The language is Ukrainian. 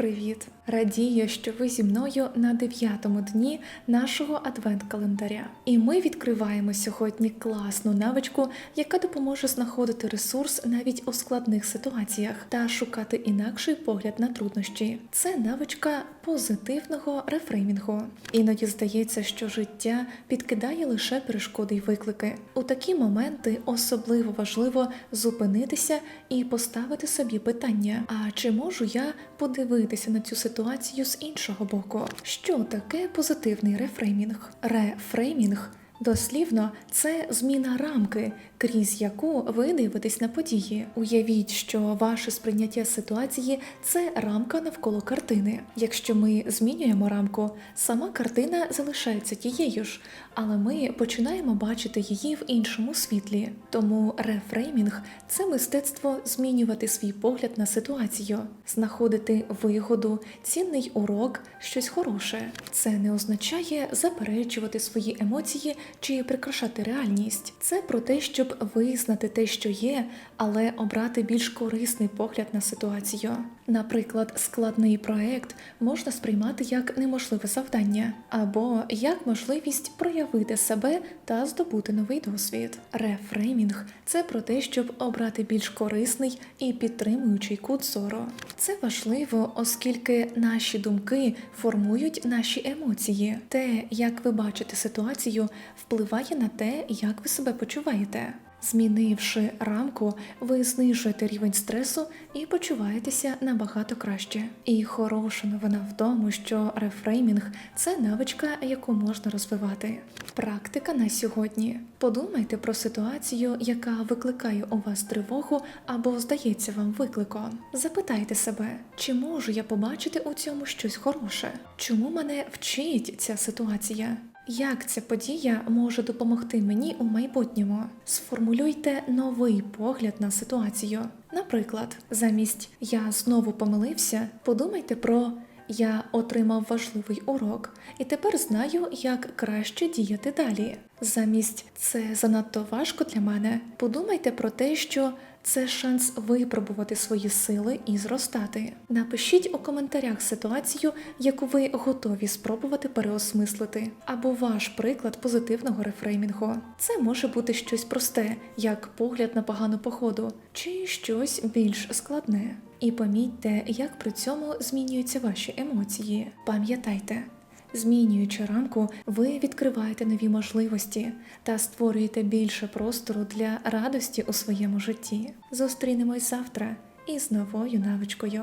Привіт! Радію, що ви зі мною на дев'ятому дні нашого адвент-календаря. І ми відкриваємо сьогодні класну навичку, яка допоможе знаходити ресурс навіть у складних ситуаціях та шукати інакший погляд на труднощі. Це навичка позитивного рефреймінгу. Іноді здається, що життя підкидає лише перешкоди й виклики. У такі моменти особливо важливо зупинитися і поставити собі питання: а чи можу я подивитися на цю ситуацію з іншого боку? Що таке позитивний рефреймінг? Рефреймінг Дослівно, це зміна рамки, крізь яку ви дивитесь на події. Уявіть, що ваше сприйняття ситуації це рамка навколо картини. Якщо ми змінюємо рамку, сама картина залишається тією ж, але ми починаємо бачити її в іншому світлі. Тому рефреймінг це мистецтво змінювати свій погляд на ситуацію, знаходити вигоду, цінний урок, щось хороше. Це не означає заперечувати свої емоції чи прикрашати реальність. Це про те, щоб визнати те, що є, але обрати більш корисний погляд на ситуацію. Наприклад, складний проект можна сприймати як неможливе завдання, або як можливість проявити себе та здобути новий досвід. Рефреймінг це про те, щоб обрати більш корисний і підтримуючий кут зору. Це важливо, оскільки наші думки формують наші емоції. Те, як ви бачите ситуацію, впливає на те, як ви себе почуваєте. Змінивши рамку, ви знижуєте рівень стресу і почуваєтеся набагато краще. І хороша новина в тому, що рефреймінг це навичка, яку можна розвивати. Практика на сьогодні. Подумайте про ситуацію, яка викликає у вас тривогу або здається вам викликом. Запитайте себе, чи можу я побачити у цьому щось хороше? Чому мене вчить ця ситуація? Як ця подія може допомогти мені у майбутньому? Сформулюйте новий погляд на ситуацію. Наприклад, замість я знову помилився, подумайте про я отримав важливий урок і тепер знаю, як краще діяти далі. Замість це занадто важко для мене. Подумайте про те, що це шанс випробувати свої сили і зростати. Напишіть у коментарях ситуацію, яку ви готові спробувати переосмислити, або ваш приклад позитивного рефреймінгу. Це може бути щось просте, як погляд на погану походу, чи щось більш складне. І помітьте, як при цьому змінюються ваші емоції. Пам'ятайте. Змінюючи рамку, ви відкриваєте нові можливості та створюєте більше простору для радості у своєму житті. Зустрінемось завтра із новою навичкою.